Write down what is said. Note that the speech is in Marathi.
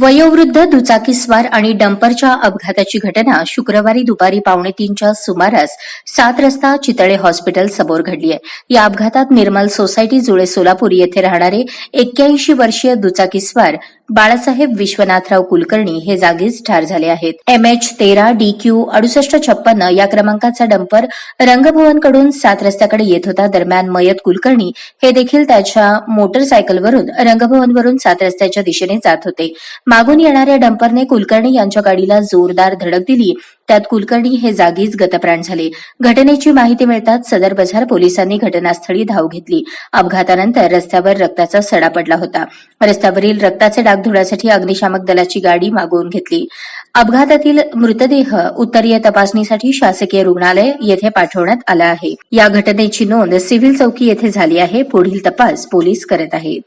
वयोवृद्ध दुचाकीस्वार आणि डंपरच्या अपघाताची घटना शुक्रवारी दुपारी पावणे तीनच्या सुमारास सात रस्ता चितळे हॉस्पिटल समोर घडली आहे. या अपघातात निर्मल सोसायटी जुळे सोलापूर येथे राहणारे एक्क्याऐंशी वर्षीय दुचाकीस्वार बाळासाहेब विश्वनाथराव कुलकर्णी हे जागीच ठार झाले आहेत. एम एच तेरा डी क्यू अडुसष्ट छप्पन्न या क्रमांकाचा डंपर रंगभवनकडून सात रस्त्याकडे येत होता. दरम्यान मयत कुलकर्णी हे देखील त्याच्या मोटरसायकलवरून रंगभवनवरून सात रस्त्याच्या दिशेने जात होते. मागून येणाऱ्या डंपरने कुलकर्णी यांच्या गाडीला जोरदार धडक दिली. त्यात कुलकर्णी हे जागीच गतप्राण झाले. घटनेची माहिती मिळताच सदर बाजार पोलिसांनी घटनास्थळी धाव घेतली. अपघातानंतर रस्त्यावर रक्ताचा सडा पडला होता. रस्त्यावरील रक्ताचे डाग धुण्यासाठी अग्निशामक दलाची गाडी मागवून घेतली. अपघातातील मृतदेह उत्तरीय तपासणीसाठी शासकीय रुग्णालय येथे पाठवण्यात आला आहे. या घटनेची नोंद सिव्हिल चौकी येथे झाली आहे. पुढील तपास पोलीस करत आहेत.